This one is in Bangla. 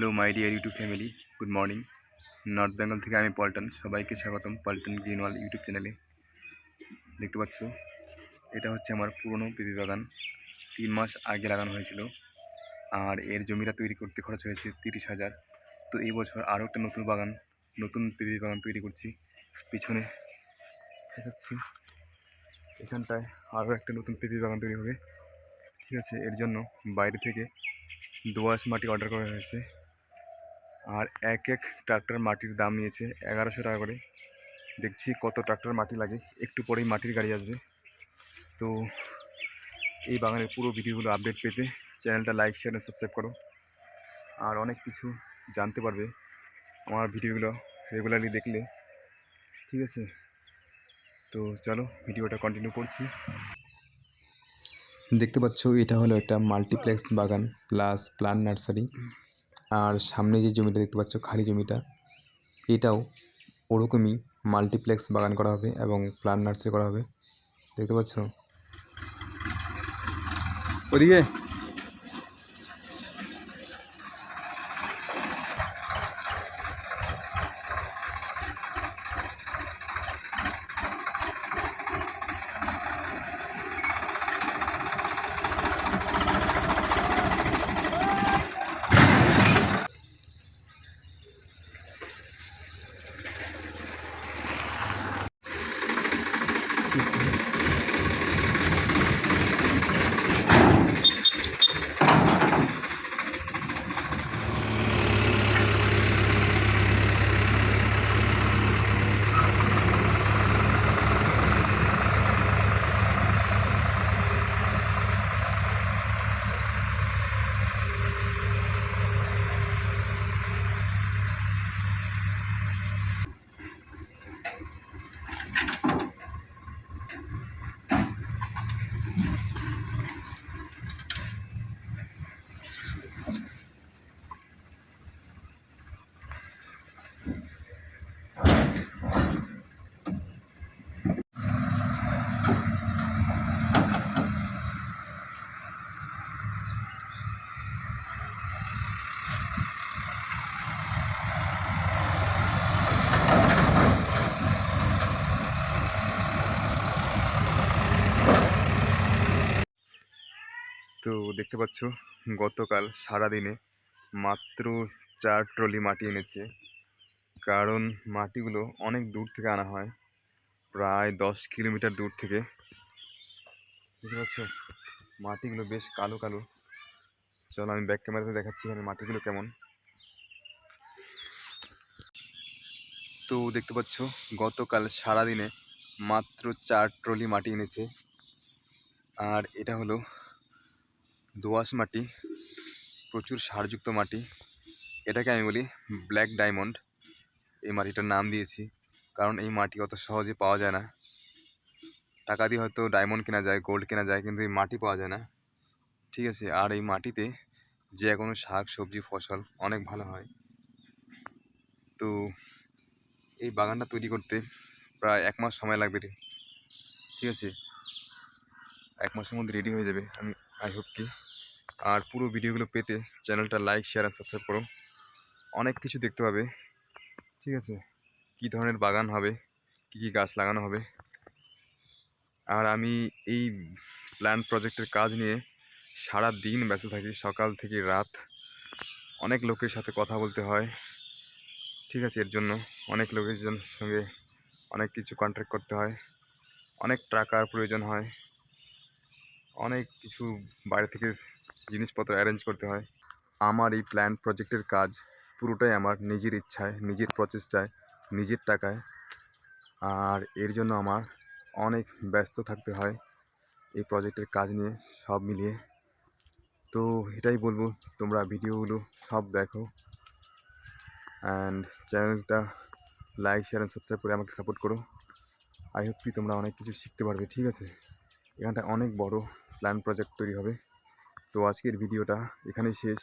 Hello my dear YouTube family good morning North Bengal থেকে আমি পল্টন সবাইকে স্বাগতম পল্টন গ্রিনওয়াল ইউটিউব চ্যানেলে দেখতে পাচ্ছ? এটা হচ্ছে আমার পুরনো পেঁপে বাগান। তিন মাস আগে লাগানো হয়েছিল। আর এর জমিটা তৈরি করতে খরচ হয়েছে তিরিশ হাজার। তো এই বছর আরও একটা নতুন বাগান, নতুন পেঁপে বাগান তৈরি করছি। পিছনে দেখাচ্ছি। এখানটায় আরও একটা নতুন পেঁপে বাগান তৈরি হবে। ঠিক আছে, এর জন্য বাইরে থেকে দোআঁশ মাটি অর্ডার করা হয়েছে। আর এক এক ট্রাক্টর মাটির দাম নিয়েছে এগারোশো টাকা করে। দেখছি কত ট্রাক্টর মাটি লাগে, একটু পরেই মাটির গাড়ি আসবে। তো এই বাগানের পুরো ভিডিওগুলো আপডেট পেতে চ্যানেলটা লাইক শেয়ার আর সাবস্ক্রাইব করো। আর অনেক কিছু জানতে পারবে আমার ভিডিওগুলো রেগুলারলি দেখলে। ঠিক আছে? তো চলো ভিডিওটা কন্টিনিউ করছি। দেখতে পাচ্ছ, এটা হলো একটা মাল্টিপ্লেক্স বাগান প্লাস প্লান নার্সারি আর সামনে যে জমিটা দেখতে পাচ্ছ, খালি জমিটা, এটাও ওরকমই মাল্টিপ্লেক্স বাগান করা হবে এবং প্লান নার্সারি করা হবে। দেখতে পাচ্ছ? ওদিকে? তো দেখতে পাচ্ছ, গতকাল সারাদিনে মাত্র চার ট্রলি মাটি এনেছে। কারণ মাটিগুলো অনেক দূর থেকে আনা হয়, প্রায় দশ কিলোমিটার দূর থেকে। দেখতে পাচ্ছ, মাটিগুলো বেশ কালো কালো। চলো আমি ব্যাক ক্যামেরাতে দেখাচ্ছি এখানে মাটিগুলো কেমন। তো দেখতে পাচ্ছ, গতকাল সারাদিনে মাত্র চার ট্রলি মাটি এনেছে। আর এটা হলো দোআঁশ মাটি, প্রচুর সারযুক্ত মাটি। এটাকে আমি বলি ব্ল্যাক ডায়মন্ড এই মাটিটার নাম দিয়েছি, কারণ এই মাটি অত সহজে পাওয়া যায় না। টাকা দিয়ে হয়তো ডায়মন্ড কেনা যায় গোল্ড কেনা যায়, কিন্তু এই মাটি পাওয়া যায় না। ঠিক আছে, আর এই মাটিতে যে কোনো শাক, সবজি, ফসল অনেক ভালো হয়। তো এই বাগানটা তৈরি করতে প্রায় এক মাস সময় লাগবে রে। ঠিক আছে? এক মাসের মধ্যে রেডি হয়ে যাবে। আমি আই হোপ কি। আর পুরো ভিডিওগুলো পেতে চ্যানেলটা লাইক শেয়ার আর সাবস্ক্রাইব করো। অনেক কিছু দেখতে পাবে। ঠিক আছে? কী ধরনের বাগান হবে? কী কী গাছ লাগানো হবে? আর আমি এই প্ল্যান প্রজেক্টের কাজ নিয়ে সারা দিন ব্যস্ত থাকি, সকাল থেকে রাত। অনেক লোকের সাথে কথা বলতে হয়। ঠিক আছে, এর জন্য অনেক লোকের সঙ্গে অনেক কিছু কন্ট্যাক্ট করতে হয়। অনেক টাকার প্রয়োজন হয়। অনেক কিছু বাইরে থেকে জিনিসপত্র অ্যারেঞ্জ করতে হয়। আমার এই প্ল্যান প্রজেক্টের কাজ পুরোটাই আমার নিজের ইচ্ছায়, নিজের প্রচেষ্টায়, নিজের টাকায়। আর এর জন্য আমার অনেক ব্যস্ত থাকতে হয় এই প্রজেক্টের কাজ নিয়ে সব মিলিয়ে। তো এটাই বলব, তোমরা ভিডিওগুলো সব দেখো। অ্যান্ড চ্যানেলটা লাইক শেয়ার অ্যান্ড সাবস্ক্রাইব করে আমাকে সাপোর্ট করো। আই হোপ কি তোমরা অনেক কিছু শিখতে পারবে, ঠিক আছে? এখানটা অনেক বড় প্ল্যান প্রজেক্ট তৈরি হবে। তো আজকের ভিডিওটা এখানেই শেষ।